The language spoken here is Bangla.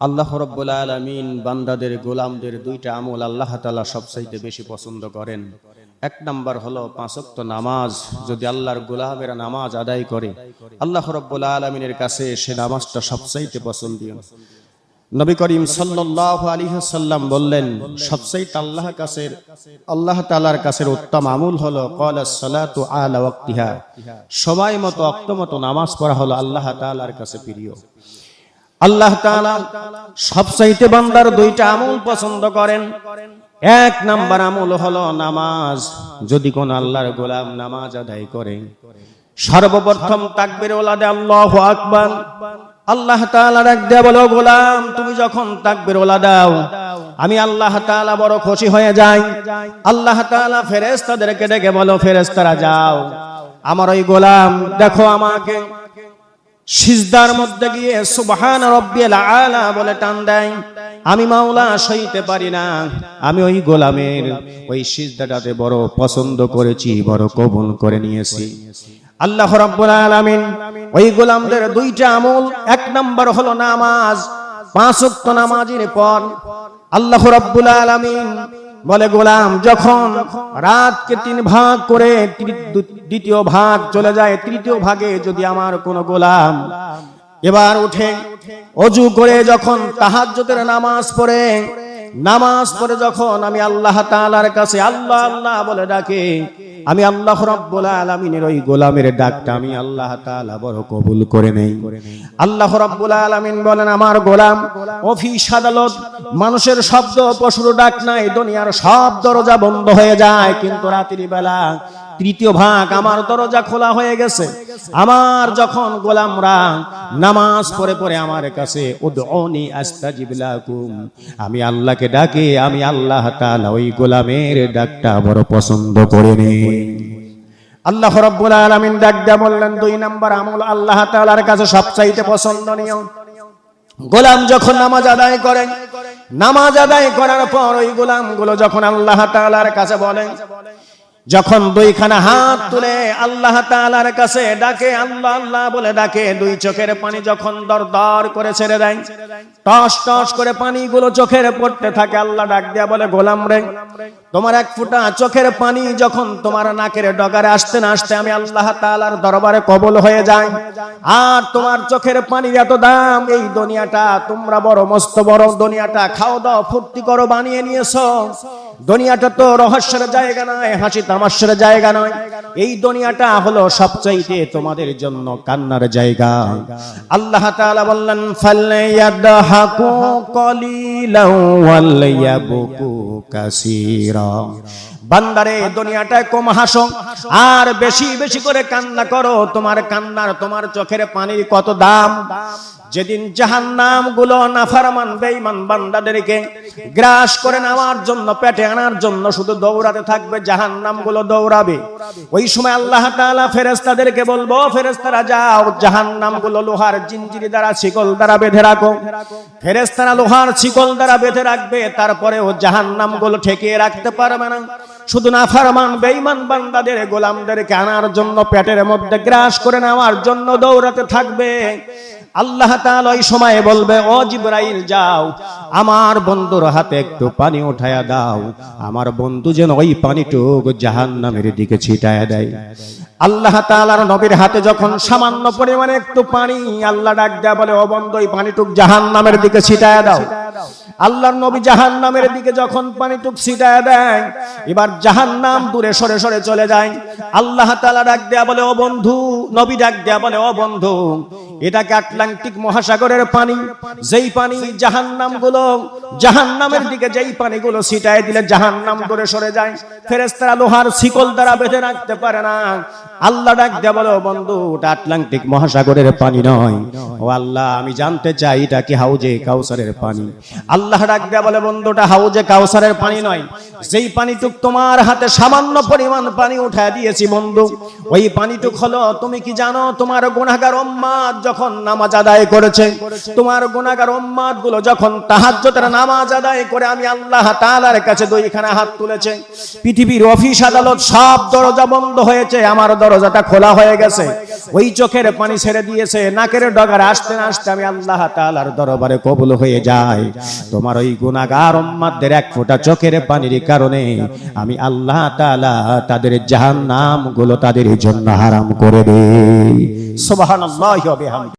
আল্লাহ রব্বুল আলমিন বান্দাদের, গোলামদের দুইটা আমল আল্লাহ তালা সবচাইতে বেশি পছন্দ করেন। এক নাম্বার হলো পাঁচক্ত নামাজ। যদি আল্লাহর গোলামেরা নামাজ আদায় করে, আল্লাহ রব্বুল আলমিনের কাছে সে নামাজটা সবচাইতে পছন্দীয়। নবী করিম সাল্লাহ আলী সাল্লাম বললেন, সবচাইতে আল্লাহ কাছের আল্লাহ তালার কাছের উত্তম আমুল হলো কল সালাতু আলা সময় মতো অক্ত মতো নামাজ পড়া হলো আল্লাহ তালার কাছে প্রিয়। আল্লাহ সবচাইতে বান্দার দুইটা আমল পছন্দ করেন। এক নাম্বার আমল হলো নামাজ। যদি কোন আল্লাহর গোলাম নামাজ আদায় করে, সর্বপ্রথম তাকবীর ওলাদে আল্লাহ আকবার। আল্লাহ তাআলা ডাক দেয়া বলো গোলাম, তুমি যখন তাকবীর ওলা দাও, আমি আল্লাহ তাআলা বড় খুশি হয়ে যাই। আল্লাহ তাআলা ফেরেশতাদেরকে ডেকে বলো, ফেরেশতারা যাও, আমার ওই গোলাম, দেখো আমাকে। সিজদার মধ্যে গিয়ে সুবহান রব্বিয়াল আলা বলে টান দেয়। আমি মাওলা সইতে পারি না। আমি ওই গোলামের ওই সিজদাটাতে বড় পছন্দ করেছি, বড় কবুল করে নিয়েছি। আল্লাহ রাব্বুল আলামিন ওই গোলামদের দুইটা আমল, এক নাম্বার হলো নামাজ, পাঁচ ওয়াক্ত নামাজের পর আল্লাহ রাব্বুল আলামিন বলে, গোলাম, যখন রাতকে তিন ভাগ করে দ্বিতীয় ভাগ চলে যায়, তৃতীয় ভাগে যদি আমার কোনো গোলাম এবার উঠে অজু করে যখন তাহাজ্যতের নামাজ পড়ে নামাজ পড়ে যখন আমি আল্লাহ তালার কাছে আল্লাহ আল্লাহ বলে ডাকে, আমি আল্লাহ আলমিনের ওই গোলামের ডাকটা আমি আল্লাহ তাআলা বড় কবুল করে নেই। আল্লাহ রব্বুল আলামিন বলেন, আমার গোলাম অফিস আদালত মানুষের শব্দ, পশুর ডাক নাই, দুনিয়ার সব দরজা বন্ধ হয়ে যায়, কিন্তু রাত্রি বেলা তৃতীয় ভাগ আমার দরজা খোলা হয়ে গেছে। আমার যখন গোলামরা নামাজ পড়ে পড়ে আমার কাছে আমি আল্লাহকে ডাকে, আমি আল্লাহ ওই গোলামের ডাকটা বড় পছন্দ করে নেই আল্লাহ রাব্বুল আলামিন ডাক দেয়া বললেন, দুই নাম্বার আমল আল্লাহ তাআলার কাছে সবচাইতে পছন্দনীয়। গোলাম যখন নামাজ আদায় করে, নামাজ আদায় করার পর ওই গোলামগুলো যখন আল্লাহ তাআলার কাছে বলে যখন দুইখানা হাত তুলে আল্লাহ তাআলার কাছে ডাকে, আল্লাহ আল্লাহ বলে ডাকে, দুই চোখের পানি যখন দর দর করে ছেড়ে দেয়, টস টস করে পানিগুলো চোখের পড়তে থাকে, আল্লাহ ডাক দেয়া বলে, গোলাম রে, তোমার এক ফুটা চোখের পানি যখন তোমার নাকের ডগারে আসতে না আসতে আমি আল্লাহ তাআলার দরবারে কবল হয়ে যাই। আর তোমার চোখের পানির এত দাম, এই দুনিয়াটা তোমরা বড় মস্ত বড় দুনিয়াটা খাও দাও ফুর্তি করো, বানিয়ে নিয়েছো। দুনিয়াটা তো রহস্যের জায়গা নয়, হাসি তামাশের জায়গা নয়। এই দুনিয়াটা হলো সবচাইতে তোমাদের জন্য কান্নার জায়গা। আল্লাহ তাআলা বললেন, ফালয়াদহাকু কলিলাও ওয়ালয়াবকু কাসীরা। বান্দারে, দুনিয়াটায় কম হাসো, আর বেশি বেশি করে কান্না করো। তোমার কান্নার, তোমার চোখের পানির কত দাম? যেদিন জাহান্নামগুলো নাফারমান, বেঈমান বান্দাদেরকে গ্রাস করে নেওয়ার জন্য, পেটে আনার জন্য শুধু দৌড়াতে থাকবে জাহান্নামগুলো দৌড়াবে। ওই সময় আল্লাহ তাআলা ফেরেশতাদেরকে বলব, ফেরেশতারা যাও জাহান্নামগুলো লোহার জিনজিরি দ্বারা শিকল দ্বারা বেঁধে রাখো। ফেরেশতারা লোহার শিকল দ্বারা বেঁধে রাখবে তারপরে ও জাহান্নামগুলো ঠেকিয়ে রাখতে পারবে না। শুধু নাফারমান বেঈমান বান্দাদের, গোলামদেরকে আনার জন্য পেটের মধ্যে গ্রাস করে নেওয়ার জন্য দৌড়াতে থাকবে। আল্লাহ তাআলা ওই সময় বলবে, ও জিব্রাইল, যাও, আমার বন্ধুর হাতে একটু পানি উঠায়া দাও। আমার বন্ধু যেন ওই পানিটুক জাহান্নামের দিকে ছিটায়া দেয়। আল্লাহ তাআলার নবীর হাতে যখন সামান্য পরিমাণে একটু পানি, আল্লাহ ডাক দেয়া বলে, ও বন্ধু, ওই পানিটুক জাহান্নামের দিকে ছিটায়া দাও। আল্লাহর নবী জাহান্নামের দিকে যখন পানিটুক ছিটায়া দেয়, এবার জাহান্নাম দূরে সরে সরে চলে যায়। আল্লাহ তাআলা ডাক দেয়া বলে, ও বন্ধু, নবী ডাক দেয়া বলে, ও বন্ধু, এটাকে আটলান্টিক মহাসাগরের পানি, যেই পানি জাহান্নামগুলো জাহান্নামের দিকে যেই পানিগুলো ছিটায় দিলে জাহান্নাম দূরে সরে যায়। ফেরেস্তারা লোহার শিকল দ্বারা বেঁধে রাখতে পারে না। আল্লাহ ডাক দেয়া বলে, বন্ধু ওটা আটলান্টিক মহাসাগরের পানি নয়। ও আল্লাহ, আমি জানতে চাই, এটা কি হাউজে কাউসারের পানি? আল্লাহ ডাক দেয়া বলে বন্ধুটা হাউজে কাউসারের পানি নয়। যেই পানিটুক তোমার হাতে সামান্য পরিমাণ পানি উঠায় দিয়েছি, বন্ধু, ওই পানিটুক হলো, তুমি কি জানো, তোমার গুনাহগার উম্মাদ যখন নামাজ আদায় করেছে, তোমার গুনাহগার উম্মাদগুলো যখন তাহাজ্জুদের নামাজ আদায় করে, আমি আল্লাহ তাআলার কাছে দুইখানা হাত তুলেছে। পৃথিবীর অফিস আদালত সব দরজা বন্ধ হয়েছে, আমার দরজাটা খোলা হয়ে গেছে। ওই চোখের পানি ছেড়ে দিয়েছে, নাকের ডগার আসতে আসতে আমি আল্লাহ তাআলার দরবারে কবুল হয়ে যাই। তোমার ওই গুনাহগার উম্মতদের এক ফোঁটা চোখের পানির কারণে আমি আল্লাহ তাআলা তাদের জাহান্নামগুলো তাদের জন্য হারাম করে দেই। সুবহানাল্লাহি ওয়া বিহামদিহি।